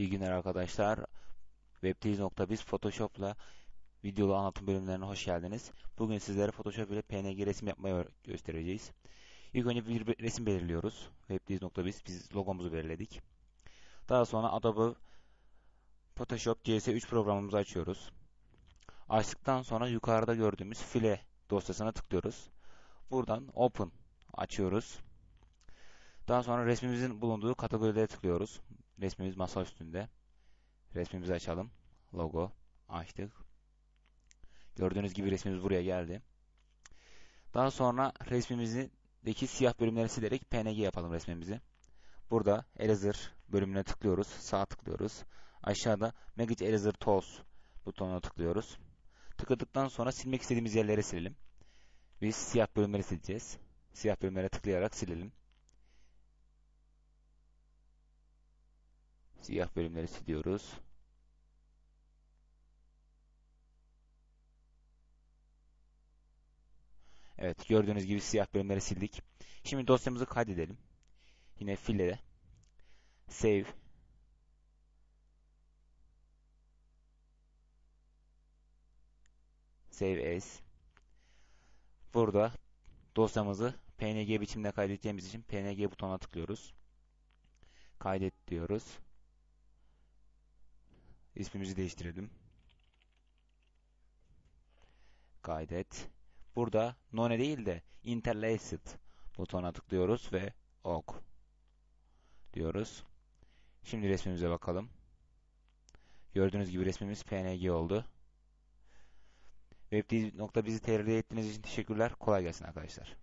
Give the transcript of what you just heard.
İyi günler arkadaşlar. Webtees.biz Photoshop'la videolu anlatım bölümlerine hoş geldiniz. Bugün sizlere Photoshop ile PNG resim yapmayı göstereceğiz. İlk önce bir resim belirliyoruz. Webtees.biz biz logomuzu belirledik. Daha sonra Adobe Photoshop CS3 programımızı açıyoruz. Açtıktan sonra yukarıda gördüğümüz file dosyasına tıklıyoruz. Buradan Open açıyoruz. Daha sonra resmimizin bulunduğu kategorilere tıklıyoruz. Resmimiz masa üstünde. Resmimizi açalım. Logo açtık. Gördüğünüz gibi resmimiz buraya geldi. Daha sonra resmimizdeki siyah bölümleri silerek PNG yapalım resmimizi. Burada Eraser bölümüne tıklıyoruz. Sağ tıklıyoruz. Aşağıda Magic Eraser Tools butonuna tıklıyoruz. Tıkladıktan sonra silmek istediğimiz yerleri silelim. Biz siyah bölümleri sileceğiz. Siyah bölümlere tıklayarak silelim. Siyah bölümleri siliyoruz. Evet gördüğünüz gibi siyah bölümleri sildik. Şimdi dosyamızı kaydedelim. Yine filede. Save. Save as. Burada dosyamızı PNG biçimde kaydedeceğimiz için PNG butonuna tıklıyoruz. Kaydet diyoruz. İsmimizi değiştirelim. Kaydet. Burada None değil de Interlaced butona tıklıyoruz ve OK diyoruz. Şimdi resmimize bakalım. Gördüğünüz gibi resmimiz PNG oldu. Webdiz.bizi tercih ettiğiniz için teşekkürler. Kolay gelsin arkadaşlar.